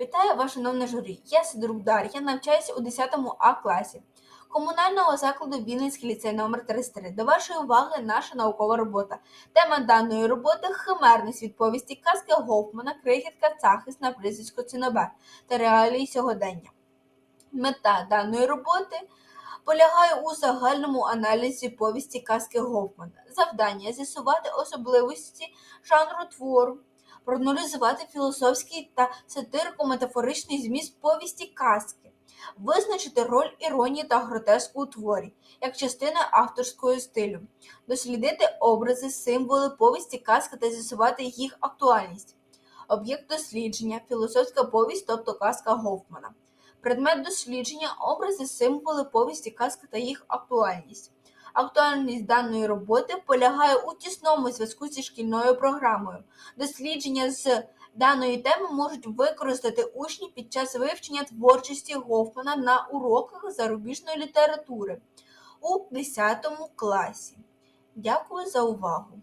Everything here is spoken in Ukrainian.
Вітаю вас, шановне журі. Я Сидорук Дар'я, навчаюся у 10 А класі комунального закладу Вінницький ліцей номер 33. До вашої уваги наша наукова робота. Тема даної роботи химерний світ повісті казки Гофмана, крихітка Цахис на прізвисько Цинобер та реалії сьогодення. Мета даної роботи полягає у загальному аналізі повісті казки Гофмана. Завдання з'ясувати особливості жанру твору, проаналізувати філософський та сатирико-метафоричний зміст повісті казки, визначити роль іронії та гротеску у творі як частина авторського стилю, дослідити образи, символи повісті казки та з'ясувати їх актуальність. Об'єкт дослідження філософська повість, тобто казка Гофмана. Предмет дослідження образи, символи повісті казки та їх актуальність. Актуальність даної роботи полягає у тісному зв'язку зі шкільною програмою. Дослідження з даної теми можуть використати учні під час вивчення творчості Гофмана на уроках зарубіжної літератури у 10 класі. Дякую за увагу!